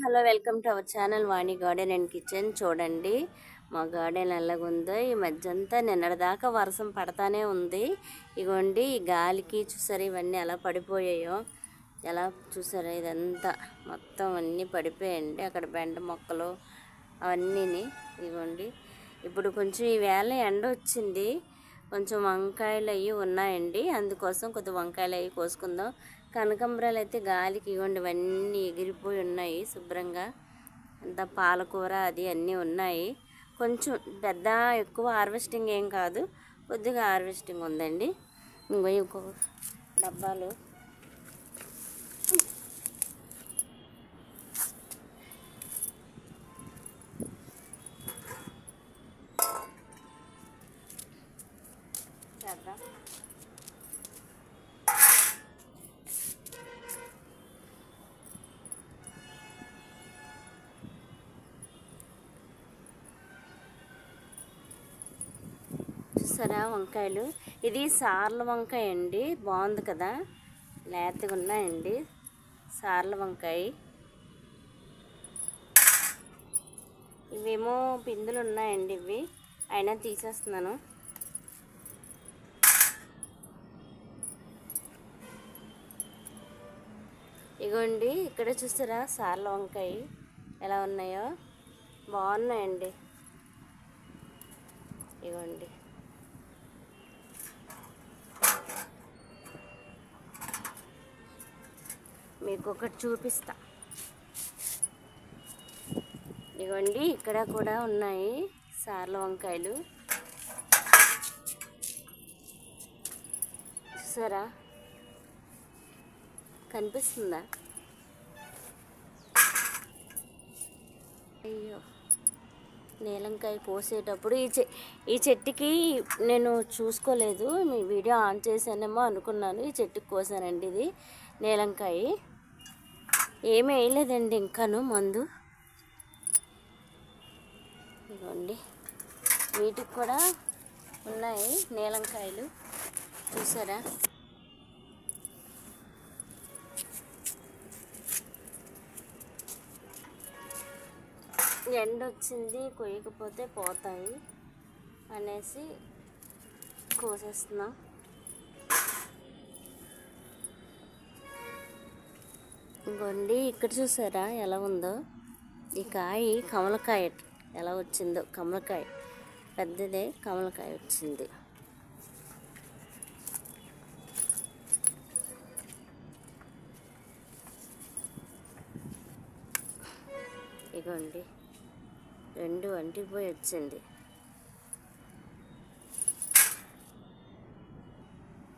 Hello welcome to our channel Vani garden and kitchen. చూడండి మా garden ఎలాగుందో. ఈ మధ్య అంతా నిన్నటిదాకా వర్షం పడతానే ఉంది. ఇగోండి ఈ గాలికి చూసారు ఇవన్నీ ఎలా పడిపోయాయో. ఎలా చూసారు ఇదంతా మొత్తం అన్నీ పడిపోయాయండి. అక్కడ బెండ మొక్కలు అవన్నీని. ఇగోండి ఇప్పుడు కొంచెం ఈవేళ ఎండ వచ్చింది. కొంచెం వంకాయలు అవి ఉన్నాయండి. అందుకోసం కొద్ది వంకాయలు అవి కోసుకుందాం. కనకంబరాలు అయితే గాలికి ఇవ్వండి. ఇవన్నీ ఎగిరిపోయి ఉన్నాయి శుభ్రంగా. అంత పాలకూర అది అన్నీ ఉన్నాయి. కొంచెం పెద్ద ఎక్కువ హార్వెస్టింగ్ ఏం కాదు. కొద్దిగా హార్వెస్టింగ్ ఉందండి. ఇంకో ఇంకో డబ్బాలు. చూసారా వంకాయలు. ఇది సార్ల వంకాయ అండి. బాగుంది కదా? లేతగా ఉన్నాయండి. సార్ల వంకాయ. ఇవేమో పిందులు ఉన్నాయండి ఇవి. అయినా తీసేస్తున్నాను. ఇగోండి ఇక్కడ చూసారా సార్ల వంకాయ ఎలా ఉన్నాయో? బాగున్నాయండి. ఇగోండి. మీకు ఒకటి చూపిస్తా. ఇవ్వండి ఇక్కడ కూడా ఉన్నాయి సార్ల వంకాయలు. చూసారా? కనిపిస్తుందా? అయ్యో నీలంకాయ పోసేటప్పుడు ఈ చె ఈ చెట్టుకి నేను చూసుకోలేదు. మీ వీడియో ఆన్ చేశానేమో అనుకున్నాను. ఈ చెట్టుకి కోసానండి ఇది నీలంకాయ. ఏమీ వేయలేదండి ఇంకాను మందు. ఇదిగోండి. వీటికి కూడా ఉన్నాయి నీలంకాయలు. చూసారా? ఎండ వచ్చింది కొయ్యకపోతే పోతాయి అనేసి కోసేస్తున్నాం. ఇంకోండి ఇక్కడ చూసారా ఎలా ఉందో? ఈ కాయ కమలకాయ ఎలా వచ్చిందో? కమలకాయ. పెద్దదే కమలకాయ వచ్చింది. ఇగోండి రెండు అంటిపోయి వచ్చింది.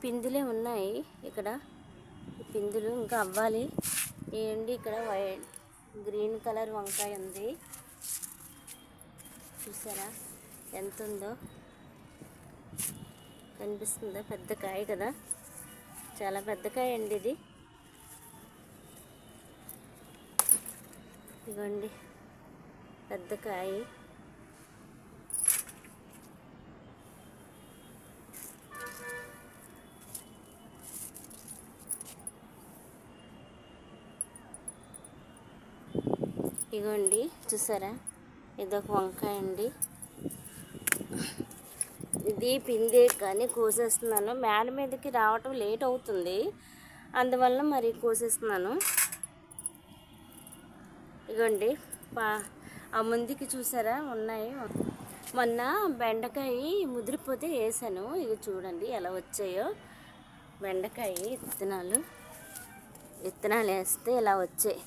పిందులే ఉన్నాయి ఇక్కడ. పిందులు ఇంకా అవ్వాలి. ఏంటి ఇక్కడ వైట్ గ్రీన్ కలర్ వంకాయ ఉంది. చూసారా? ఎంత ఉందో కనిపిస్తుందా? పెద్ద కాయ కదా. చాలా పెద్ద కాయ అండి ఇది. ఇవ్వండి. పెద్ద కాయ. ఇగోండి చూసారా? ఇదొక వంకాయ అండి. ఇది పిందే కానీ కోసేస్తున్నాను. మేడ మీదకి రావటం లేట్ అవుతుంది. అందువల్ల మరి కోసేస్తున్నాను. ఇగోండి పా ఆ ముందుకి చూసారా? ఉన్నాయి. మొన్న బెండకాయ ముదిరిపోతే వేసాను. ఇక చూడండి ఎలా వచ్చాయో. బెండకాయ విత్తనాలు. విత్తనాలు వేస్తే ఇలా వచ్చాయి.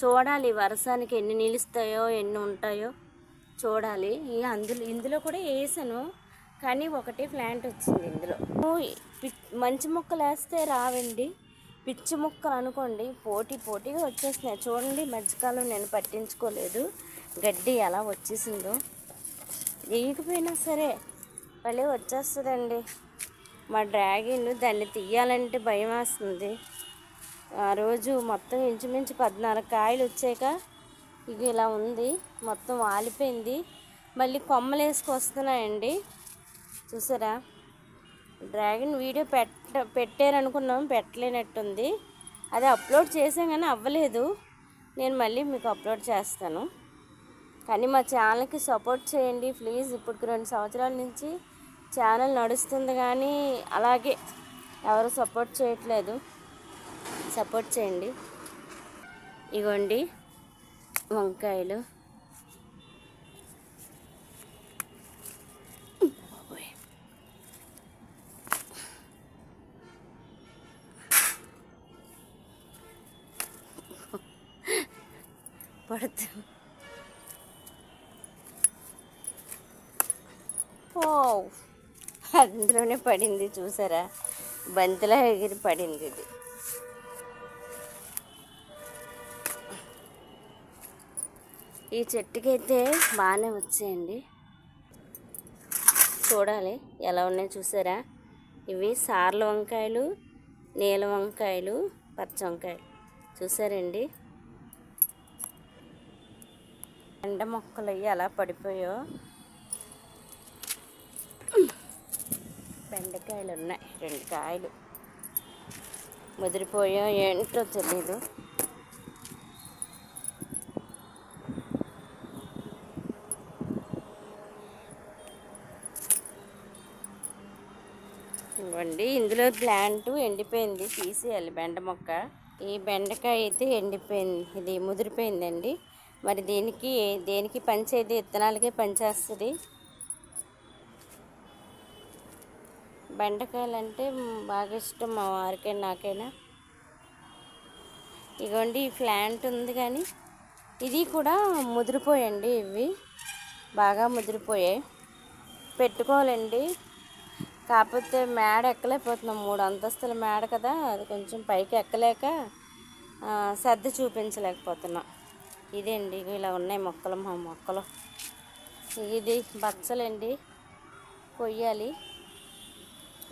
చూడాలి వర్షానికి ఎన్ని నిలుస్తాయో ఎన్ని ఉంటాయో చూడాలి. అందులో ఇందులో కూడా వేసాను కానీ ఒకటే ప్లాంట్ వచ్చింది ఇందులో. మంచి మొక్కలు వేస్తే రావండి. పిచ్చి మొక్కలు అనుకోండి పోటీ పోటీగా వచ్చేస్తున్నాయి. చూడండి మధ్యకాలం నేను పట్టించుకోలేదు. గడ్డి ఎలా వచ్చేసిందో. వేయకపోయినా సరే భలే వచ్చేస్తుందండి. మా డ్రాగన్ దాన్ని తీయాలంటే భయం వేస్తుంది. ఆ రోజు మొత్తం ఇంచుమించు పద్నాలుగు కాయలు వచ్చాక ఇది ఇలా ఉంది. మొత్తం వాలిపోయింది మళ్ళీ కొమ్మలు వేసుకొస్తున్నాయండి. చూసారా? డ్రాగన్ వీడియో పెట్ట పెట్టారనుకున్నాం పెట్టలేనట్టుంది. అది అప్లోడ్ చేసాం కానీ అవ్వలేదు. నేను మళ్ళీ మీకు అప్లోడ్ చేస్తాను. కానీ మా ఛానల్కి సపోర్ట్ చేయండి. ప్లీజ్ ఇప్పుడు రెండు సంవత్సరాల నుంచి ఛానల్ నడుస్తుంది కానీ అలాగే ఎవరు సపోర్ట్ చేయట్లేదు. సపోర్ట్ చేయండి. ఇగోండి వంకాయలు. బాబోయ్. ఓ అందులోనే పడింది చూసారా? బంతిలా ఎగిరి పడింది ఇది. ఈ చెట్టుకైతే బాగానే వచ్చాయండి. చూడాలి ఎలా ఉన్నాయో చూసారా? ఇవి సార్ల వంకాయలు నీల వంకాయలు పచ్చ వంకాయలు. చూసారండి? ఎండ మొక్కలు అవి ఎలా పడిపోయో. బెండకాయలు ఉన్నాయి రెండు కాయలు. ముదిరిపోయో ఏంటో తెలీదు. అండి. ఇందులో ప్లాంట్ ఎండిపోయింది. తీసేయాలి బెండ మొక్క. ఈ బెండకాయ అయితే ఎండిపోయింది. ఇది ముదిరిపోయిందండి. మరి దీనికి దేనికి పంచేది విత్తనాలకే పనిచేస్తుంది బెండకాయలు అంటే బాగా ఇష్టం మా వారికైనా నాకైనా. ఇగోండి ఈ ప్లాంట్ ఉంది కానీ ఇది కూడా ముదిరిపోయండి ఇవి. బాగా ముదిరిపోయాయి. పెట్టుకోవాలండి. కాకపోతే మేడ ఎక్కలేకపోతున్నాం. మూడు అంతస్తుల మేడ కదా. అది కొంచెం పైకి ఎక్కలేక శ్రద్ధ సర్ది చూపించలేకపోతున్నాం. ఇదండి ఇలా ఉన్నాయి మొక్కలు మా మొక్కలు. ఇది బచ్చలండి. కొయ్యాలి.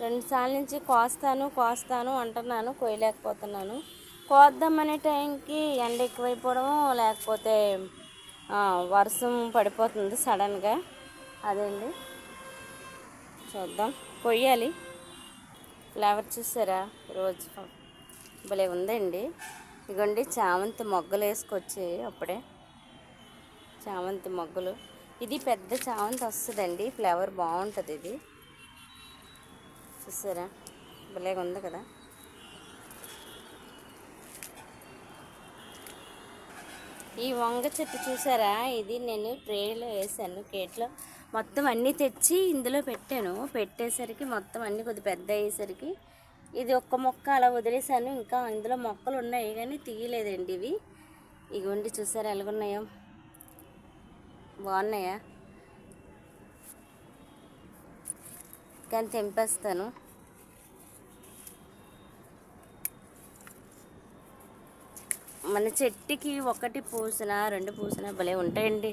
రెండుసార్లు నుంచి కోస్తాను కోస్తాను అంటున్నాను కొయ్యలేకపోతున్నాను. కోద్దామనే టైంకి ఎండ ఎక్కువైపోవడం లేకపోతే వర్షం పడిపోతుంది సడన్గా. అదండి? చూద్దాం. కొయ్యాలి ఫ్లేవర్ చూసారా? రోజు భలే ఉందండి. ఇగోండి చామంతి మొగ్గలు వేసుకొచ్చి అప్పుడే. చామంతి మొగ్గలు. ఇది పెద్ద చామంతి వస్తుందండి. ఫ్లేవర్ బాగుంటుంది ఇది. చూసారా? భలే ఉంది కదా. ఈ వంగ చెట్టు చూసారా? ఇది నేను ట్రేలో వేసాను. కేట్లో మొత్తం అన్నీ తెచ్చి ఇందులో పెట్టాను. పెట్టేసరికి మొత్తం అన్నీ కొద్ది పెద్ద అయ్యేసరికి ఇది ఒక్క మొక్క అలా వదిలేసాను ఇంకా ఇందులో మొక్కలు ఉన్నాయి కానీ తీయలేదండి ఇవి. ఇగోండి చూసారా ఎలాగున్నాయో. బాగున్నాయా? కానీ తెంపేస్తాను. మన చెట్టుకి ఒకటి పూసిన రెండు పూసిన భలే ఉంటాయండి.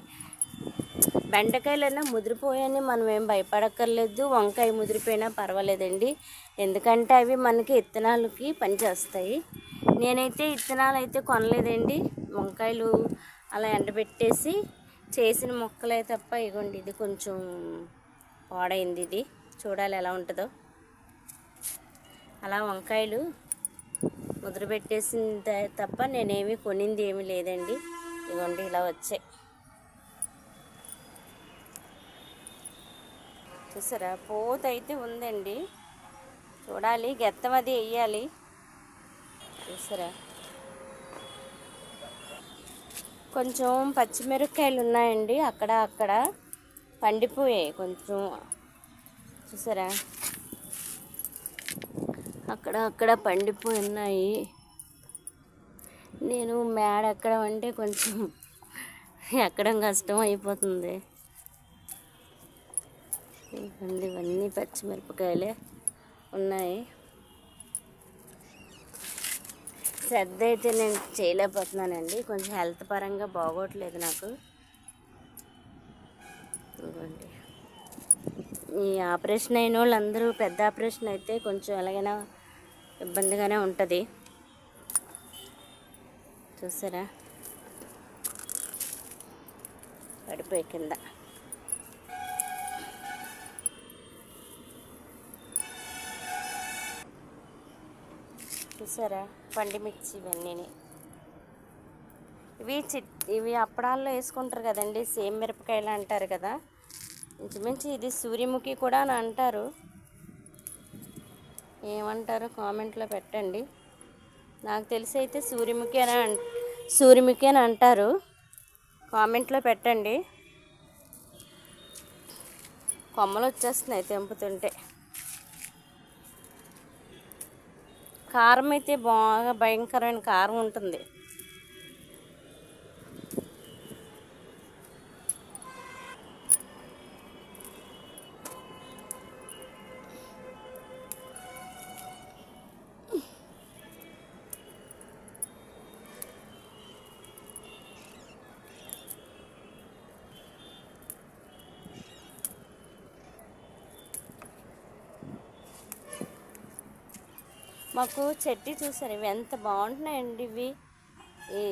బెండకాయలైనా ముదిరిపోయాయని మనం ఏం భయపడక్కర్లేదు. వంకాయ ముదిరిపోయినా పర్వాలేదండి. ఎందుకంటే అవి మనకి ఇత్తనాలకి పనిచేస్తాయి. నేనైతే ఇత్తనాలు అయితే కొనలేదండి. వంకాయలు అలా ఎండబెట్టేసి చేసిన మొక్కలే తప్ప ఇగోండి ఇది కొంచెం పాడైంది ఇది. చూడాలి ఎలా ఉంటుందో. అలా వంకాయలు ముద్ర పెట్టేసిన తప్ప నేనేమి కొనింది ఏమీ లేదండి. ఇగోండి ఇలా వచ్చాయి. చూసారా? పోత అయితే ఉందండి. చూడాలి గెత్తం అది వేయాలి చూసారా? కొంచెం పచ్చిమిరపకాయలు ఉన్నాయండి. అక్కడ అక్కడ పండిపోయాయి కొంచెం. చూసారా? అక్కడ అక్కడ పండిపోయి ఉన్నాయి. నేను మేడ ఎక్కడం అంటే కొంచెం ఎక్కడం కష్టం అయిపోతుంది. ఇవన్నీ ఇవన్నీ పచ్చిమిరపకాయలే ఉన్నాయి. శ్రద్ధ అయితే నేను చేయలేకపోతున్నానండి. కొంచెం హెల్త్ పరంగా బాగోట్లేదు నాకు. ఇదిగోండి. ఈ ఆపరేషన్ అయిన వాళ్ళందరూ పెద్ద ఆపరేషన్ అయితే కొంచెం ఎలాగైనా ఇబ్బందిగానే ఉంటుంది. చూసారా? పడిపోయి కింద. చూసారా? పండి మిర్చి ఇవన్నీ ఇవి చిట్ ఇవి అప్పడాల్లో వేసుకుంటారు కదండి సేమ్ మిరపకాయలు అంటారు కదా. ఇంచుమించు ఇది సూర్యముఖి కూడా అని అంటారు. ఏమంటారో కామెంట్లో పెట్టండి. నాకు తెలిసి అయితే సూర్యముఖి అని అంట సూర్యముఖి అని అంటారు. కామెంట్లో పెట్టండి. కొమ్మలు వచ్చేస్తున్నాయి తెంపుతుంటే. కారం అయితే బాగా భయంకరమైన కారం ఉంటుంది. మాకు చెట్టి చూసారు? ఇవి ఎంత బాగుంటున్నాయండి ఇవి. ఈ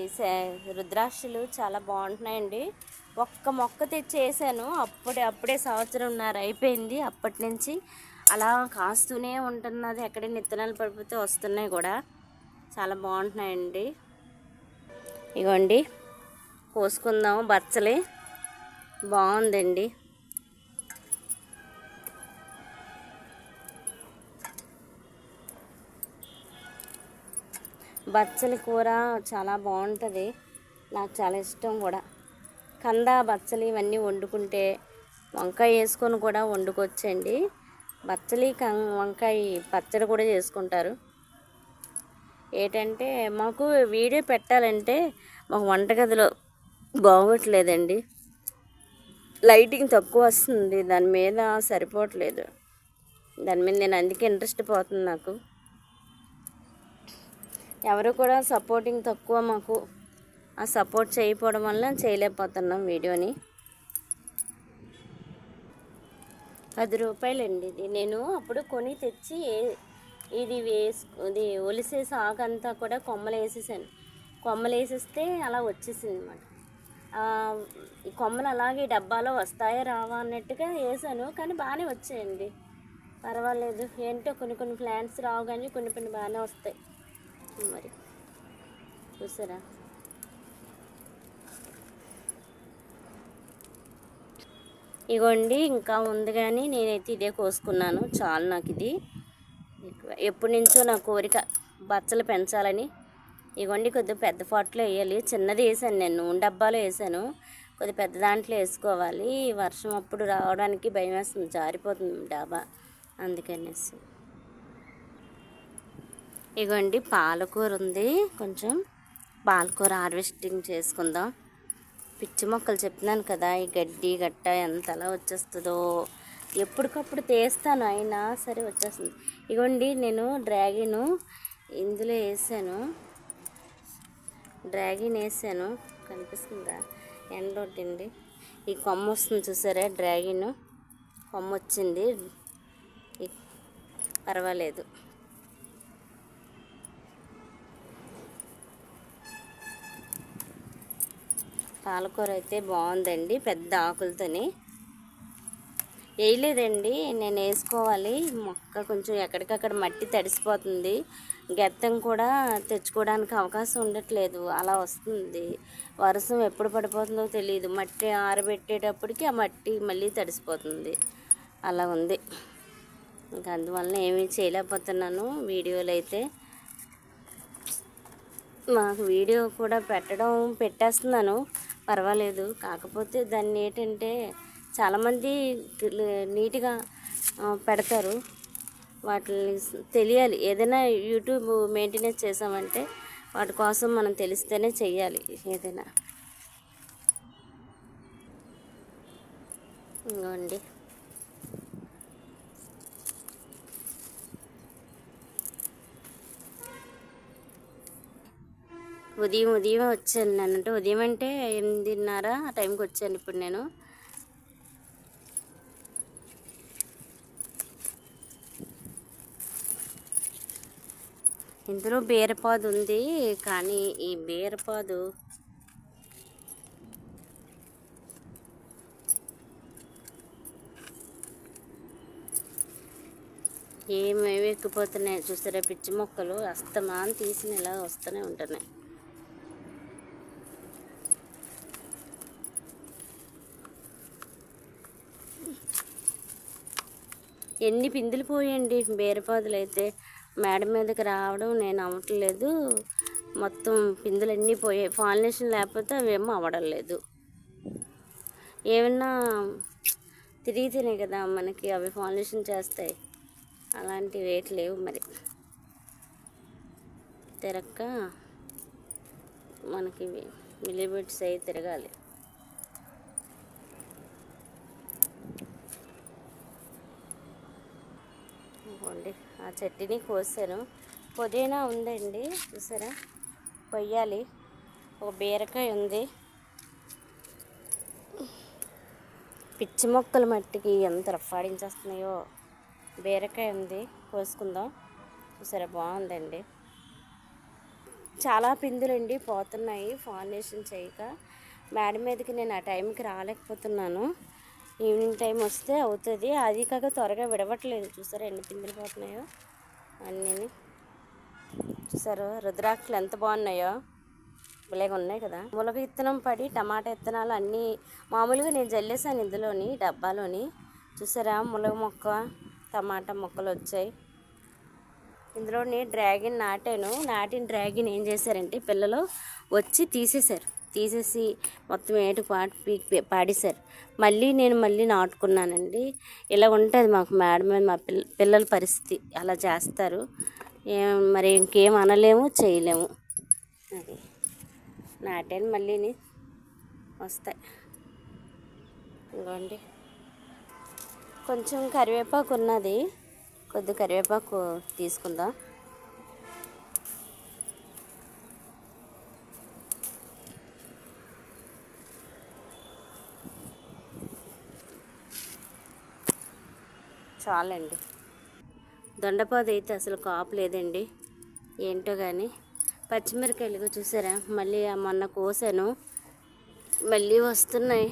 రుద్రాక్షలు చాలా బాగుంటున్నాయండి. ఒక్క మొక్క తెచ్చేసాను. అప్పుడే అప్పుడే సంవత్సరంన్నర అయిపోయింది. అప్పటి నుంచి అలా కాస్తూనే ఉంటున్నది. ఎక్కడ నిత్తనాలు పడిపోతే వస్తున్నాయి కూడా. చాలా బాగుంటున్నాయండి. ఇగోండి కోసుకుందాము బచ్చలి బాగుందండి. బచ్చలి కూర చాలా బాగుంటుంది. నాకు చాలా ఇష్టం కూడా. కంద బచ్చలి ఇవన్నీ వండుకుంటే వంకాయ వేసుకొని కూడా వండుకోవచ్చండి. బచ్చలి కం వంకాయ పచ్చడి కూడా చేసుకుంటారు. ఏంటంటే మాకు వీడియో పెట్టాలంటే మాకు వంటగదిలో బాగోట్లేదండి. లైటింగ్ తక్కువ వస్తుంది. దాని మీద సరిపోవట్లేదు. దాని మీద నేను అందుకే ఇంట్రెస్ట్ పోతుంది నాకు. ఎవరు కూడా సపోర్టింగ్ తక్కువ మాకు. ఆ సపోర్ట్ చేయకపోవడం వల్ల చేయలేకపోతున్నాం వీడియోని. పది రూపాయలండి ఇది. నేను అప్పుడు కొని తెచ్చి ఇది వేసు ఇది ఒలిసేసి ఆకంతా కూడా కొమ్మలు వేసేసాను. కొమ్మలు వేసేస్తే అలా వచ్చేసింది అనమాట ఈ కొమ్మలు అలాగే డబ్బాలో వస్తాయా రావా అన్నట్టుగా వేసాను. కానీ బాగానే వచ్చాయండి. పర్వాలేదు. ఏంటో కొన్ని కొన్ని ప్లాంట్స్ రావు కానీ కొన్ని కొన్ని బాగానే వస్తాయి. మరి. చూసారా? ఇగోండి ఇంకా ఉంది కానీ నేనైతే ఇదే కోసుకున్నాను. చాలు నాకు ఇది ఎప్పటి నుంచో నా కోరిక బచ్చలు పెంచాలని. ఇగోండి కొద్దిగా పెద్ద పాట్లో వేయాలి. చిన్నది వేసాను నేను. నూనె డబ్బాలో వేసాను. కొద్దిగా పెద్ద దాంట్లో వేసుకోవాలి. వర్షం అప్పుడు రావడానికి భయం వేస్తుంది జారిపోతుంది డాబా. అందుకనేసి. ఇగోండి పాలకూర ఉంది కొంచెం పాలకూర హార్వెస్టింగ్ చేసుకుందాం. పిచ్చి మొక్కలు చెప్తున్నాను కదా ఈ గడ్డి గట్ట ఎంత అలా వచ్చేస్తుందో. ఎప్పటికప్పుడు తీస్తాను అయినా సరే వచ్చేస్తుంది. ఇగోండి నేను డ్రాగిన్ ఇందులో వేసాను డ్రాగిన్ వేసాను కనిపిస్తుందా? ఎండ కొట్టింది ఈ కొమ్మ వస్తుంది చూసారా డ్రాగిన్. కొమ్మ వచ్చింది. పర్వాలేదు. పాలకూర అయితే బాగుందండి పెద్ద ఆకులతోని. వేయలేదండి నేను వేసుకోవాలి. మొక్క కొంచెం ఎక్కడికక్కడ మట్టి తడిసిపోతుంది. గెత్తం కూడా తెచ్చుకోవడానికి అవకాశం ఉండట్లేదు అలా వస్తుంది. వర్షం ఎప్పుడు పడిపోతుందో తెలియదు మట్టి ఆరబెట్టేటప్పటికి ఆ మట్టి మళ్ళీ తడిసిపోతుంది. అలా ఉంది. ఇంకా అందువలన ఏమీ చేయలేకపోతున్నాను. వీడియోలు అయితే మాకు వీడియో కూడా పెట్టడం పెట్టేస్తున్నాను. పర్వాలేదు. కాకపోతే దాన్ని ఏంటంటే చాలామంది నీట్గా పెడతారు. వాటిని తెలియాలి. ఏదైనా యూట్యూబ్ మెయింటెనెన్స్ చేసామంటే వాటి కోసం మనం తెలిస్తేనే చెయ్యాలి ఏదైనా. ఇంకోండి ఉదయం ఉదయం వచ్చాను నేను. అంటే ఉదయం అంటే ఎనిమిదిన్నర ఆ టైంకి వచ్చాను ఇప్పుడు నేను. ఇందులో బీరపాదు ఉంది కానీ ఈ బీరపాదు ఏమేమి ఎక్కిపోతున్నాయి చూసారా? పిచ్చి మొక్కలు అస్తమాన్ తీసిన ఇలా వస్తూనే ఉంటున్నాయి. ఎన్ని పిందులు పోయండి బీరపాదులు అయితే మేడ మీదకి రావడం నేను అవ్వట్లేదు మొత్తం పిందులు అన్నీ పోయాయి. పాలినేషన్ లేకపోతే అవేమో అవ్వడం లేదు. ఏమన్నా తిరిగితేనే కదా మనకి అవి పాలినేషన్ చేస్తాయి. అలాంటి రేట్ లేవు మరి. తిరక్క మనకి మిలిబిట్స్ అయి తిరగాలి. ఇదిగోండి ఆ చట్నీని కోసాను. పుదీనా ఉందండి చూసారా? కొయ్యాలి ఒక బీరకాయ ఉంది. పిచ్చి మొక్కల మట్టికి ఎంత రఫాడించేస్తున్నాయో బీరకాయ ఉంది కోసుకుందాం. చూసారా బాగుందండి. చాలా పిందులండి పోతున్నాయి. ఫార్నేషన్ చేయక. మేడ మీదకి నేను ఆ టైంకి రాలేకపోతున్నాను. ఈవినింగ్ టైం వస్తే అవుతుంది. అది కాక త్వరగా విడవట్లేదు. చూసారా ఎన్ని పిందులు పోతున్నాయో? అన్నీ చూసారు? రుద్రాక్షలు ఎంత బాగున్నాయో? భలేగా ఉన్నాయి కదా? ములగ విత్తనం పడి టమాటా విత్తనాలు అన్నీ మామూలుగా నేను జల్లేసాను ఇందులోని డబ్బాలోని. చూసారా? ములగ మొక్క టమాటా మొక్కలు వచ్చాయి. ఇందులోని డ్రాగన్ నాటాను. నాటిన డ్రాగన్ ఏం చేశారంటే పిల్లలు వచ్చి తీసేశారు. తీసేసి మొత్తం ఏటు పాటు పీకి పాడేశారు. మళ్ళీ నేను మళ్ళీ నాటుకున్నానండి. ఇలా ఉంటుంది మాకు మేడం మీద మా పిల్ల పిల్లల పరిస్థితి. అలా చేస్తారు. ఏం మరి ఇంకేం అనలేము చేయలేము. అది. నాటాను మళ్ళీని వస్తాయి. ఇంకోండి. కొంచెం కరివేపాకు ఉన్నది కొద్ది కరివేపాకు తీసుకుందాం. చాలండి. దొండపాదు అయితే అసలు కాపు లేదండి. ఏంటో కానీ పచ్చిమిరకాయలు చూసారా? మళ్ళీ మొన్న కోసాను. మళ్ళీ వస్తున్నాయి.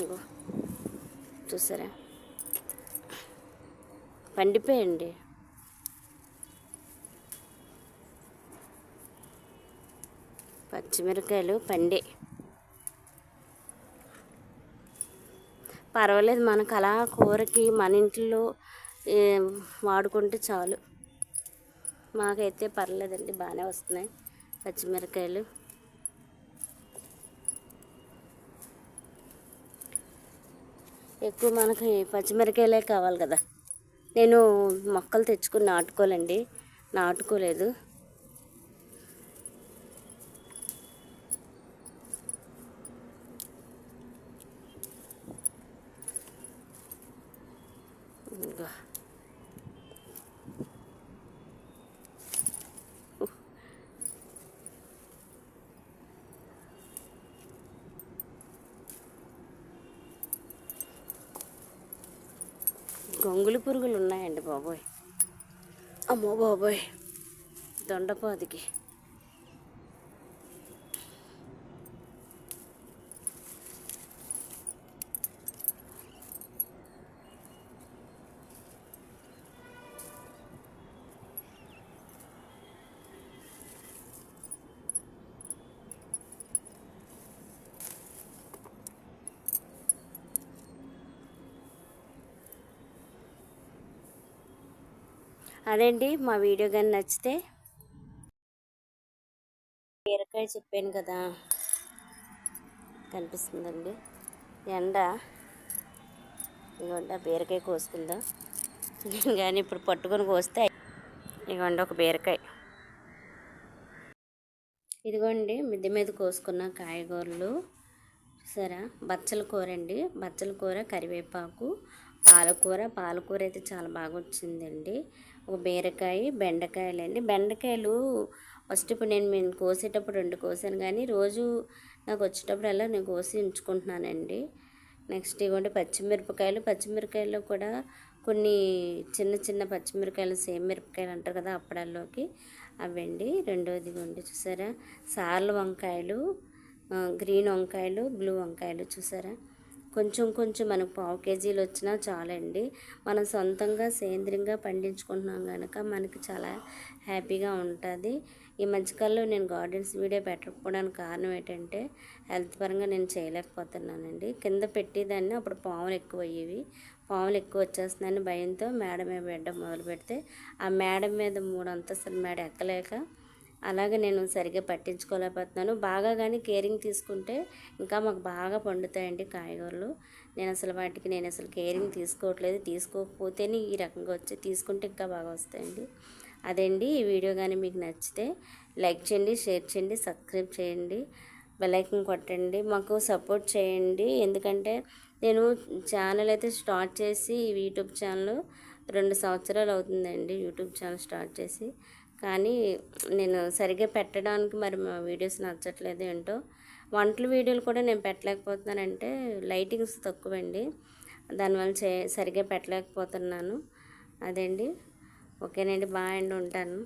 ఇగో చూసారా? పండిపోయండి. పచ్చిమిరకాయలు పండే. పర్వాలేదు మనకు అలా కూరకి మన ఇంట్లో వాడుకుంటే చాలు. మాకైతే పర్లేదండి బాగానే వస్తున్నాయి పచ్చిమిరకాయలు ఎక్కువ మనకి పచ్చిమిరకాయలే కావాలి కదా. నేను మొక్కలు తెచ్చుకుని నాటుకోలేండి నాటుకోలేదు. గొంగులు పురుగులు ఉన్నాయండి బాబోయ్. అమ్మో బాబోయ్. దొండపాదికి. అదేంటి? మా వీడియో కానీ నచ్చితే బీరకాయ చెప్పాను కదా. కనిపిస్తుందండి. ఎండ. ఇదిగోండి ఆ బీరకాయ కోసుకుందాం. నేను కానీ ఇప్పుడు పట్టుకొని కోస్తే ఇదిగోండి ఒక బీరకాయ. ఇదిగోండి మిద్దె మీద కోసుకున్న కాయగూరలు. సరే బచ్చల కూర అండి బచ్చల కూర కరివేపాకు పాలకూర. పాలకూర అయితే చాలా బాగా వచ్చిందండి. ఒక బీరకాయ బెండకాయలు అండి బెండకాయలు ఫస్ట్ ఇప్పుడు నేను నేను కోసేటప్పుడు రెండు కోసాను కానీ రోజు నాకు వచ్చేటప్పుడల్లా నేను కోసి ఉంచుకుంటున్నానండి. నెక్స్ట్ ఇవ్వండి పచ్చిమిరపకాయలు. పచ్చిమిరపకాయల్లో కూడా కొన్ని చిన్న చిన్న పచ్చిమిరపకాయలు సేమ్ మిరపకాయలు అంటారు కదా అప్పడాల్లోకి అవండి రెండోది ఇవ్వండి చూసారా? సార్లు వంకాయలు గ్రీన్ వంకాయలు బ్లూ వంకాయలు చూసారా? కొంచెం కొంచెం మనకు పావు కేజీలు వచ్చినా చాలండి. మనం సొంతంగా సేంద్రియంగా పండించుకుంటున్నాం కనుక మనకి చాలా హ్యాపీగా ఉంటుంది. ఈ మధ్యకాలంలో నేను గార్డెన్స్ వీడియో పెట్టకపోవడానికి కారణం ఏంటంటే హెల్త్ పరంగా నేను చేయలేకపోతున్నానండి. కింద పెట్టేదాన్ని అప్పుడు పాములు ఎక్కువ అయ్యేవి. పాములు ఎక్కువ వచ్చేస్తున్నాయని భయంతో మేడ మీద పెట్టడం మొదలు పెడితే ఆ మేడ మీద మూడు అంతస్తుల మేడ ఎక్కలేక అలాగే నేను సరిగ్గా పట్టించుకోలేకపోతున్నాను. బాగా కానీ కేరింగ్ తీసుకుంటే ఇంకా మాకు బాగా పండుతాయండి కాయగూరలు. నేను అసలు వాటికి నేను అసలు కేరింగ్ తీసుకోవట్లేదు. తీసుకోకపోతేనే ఈ రకంగా వచ్చి తీసుకుంటే ఇంకా బాగా వస్తాయండి. అదండి ఈ వీడియో కానీ మీకు నచ్చితే లైక్ చేయండి షేర్ చేయండి సబ్స్క్రైబ్ చేయండి బెల్లైకన్ కొట్టండి మాకు సపోర్ట్ చేయండి. ఎందుకంటే నేను ఛానల్ అయితే స్టార్ట్ చేసి యూట్యూబ్ ఛానల్ రెండు సంవత్సరాలు అవుతుందండి యూట్యూబ్ ఛానల్ స్టార్ట్ చేసి. కానీ నేను సరిగ్గా పెట్టడానికి మరి మా వీడియోస్ నచ్చట్లేదు ఏంటో. వంటల వీడియోలు కూడా నేను పెట్టలేకపోతున్నానంటే లైటింగ్స్ తక్కువండి. దానివల్ల చే సరిగ్గా పెట్టలేకపోతున్నాను. అదండి? ఓకేనండి బాగా అండి ఉంటాను.